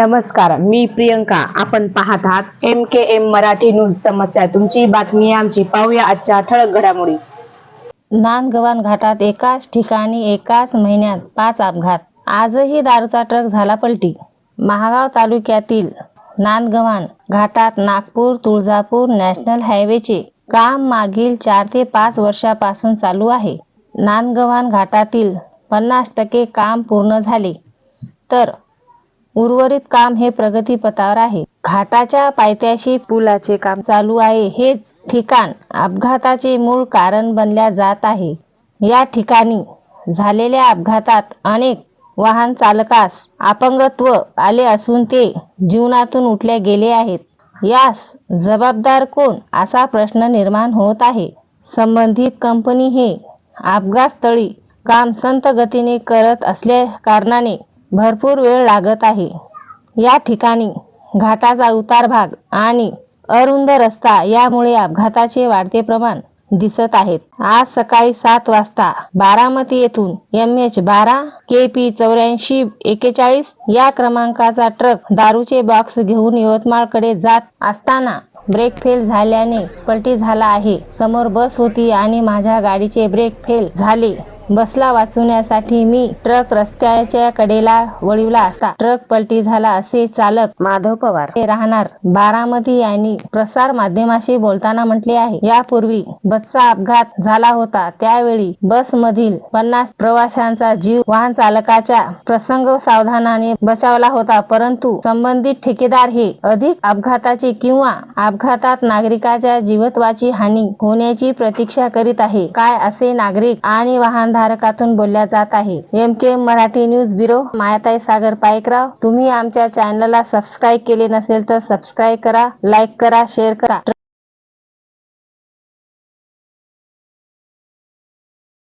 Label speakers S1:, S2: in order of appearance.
S1: नमस्कार मी प्रियंका. आपण पाहत आहात M K M Marathi news समस्या. तुमची बातमी आमची. पाहूया आजच्या ठळक घडामोडी.
S2: नांदगव्हाण घाटात एकाच ठिकाणी एकाच महिन्यात पाच अपघात. आजही दारूचा ट्रक झाला पलटी. महागाव तालुक्यातील नांदगव्हाण घाटात नागपूर तुळजापूर नॅशनल हायवेचे काम मागील चार ते पाच वर्षापासून चालू आहे. नांदगव्हाण घाटातील पन्नास टक्के काम पूर्ण झाले. तर उर्वरित काम हे प्रगतीपथावर आहे. घाटाच्या पायथ्याशी पुलाचे काम चालू आहे हेच ठिकाण अपघाताचे मूळ कारण बनल्या जात आहे. या ठिकाणी झालेल्या अपघातात अनेक वाहन चालकास अपंगत्व आले असून ते जीवनातून उठले गेले आहेत. यास जबाबदार कोण असा प्रश्न निर्माण होत आहे. संबंधित कंपनी हे अपघातस्थळी काम संत गतीने करत असल्या कारणाने भरपूर वेळ लागत आहे. या ठिकाणी घाटाचा उतार भाग आणि अरुंद रस्ता यामुळे अपघाताचे वाढते प्रमाण दिसत आहेत आज सकाळी सात वाजता बारामती येथून एम एच बारा के पी चौऱ्याऐंशी एकेचाळीस या क्रमांकाचा ट्रक दारूचे बॉक्स घेऊन यवतमाळकडे जात असताना ब्रेक फेल झाल्याने पलटी झाला आहे. समोर बस होती आणि माझ्या गाडीचे ब्रेक फेल झाले. बसला वाचवण्यासाठी मी ट्रक रस्त्याच्या कडेला वळविला असता. ट्रक पलटी झाला असे चालक माधव पवार हे राहणार बारामती यांनी प्रसार माध्यमाशी बोलताना म्हटले आहे. यापूर्वी बसचा अपघात झाला होता. त्यावेळी बस मधील पन्नास प्रवाशांचा जीव वाहन चालकाच्या प्रसंग सावधानाने बचावला होता. परंतु संबंधित ठेकेदार हे अधिक अपघाताची किंवा अपघातात नागरिकाच्या जीवत्वाची हानी होण्याची प्रतीक्षा करीत आहे. काय असे नागरिक आणि धारकातून बोलल्या जात आहे. M K Marathi news bureau Mayatai Sagar Paikrao. तुम्ही आमच्या चॅनलला सबस्क्राईब केले नसेल तर सबस्क्राईब करा लाईक करा शेअर करा.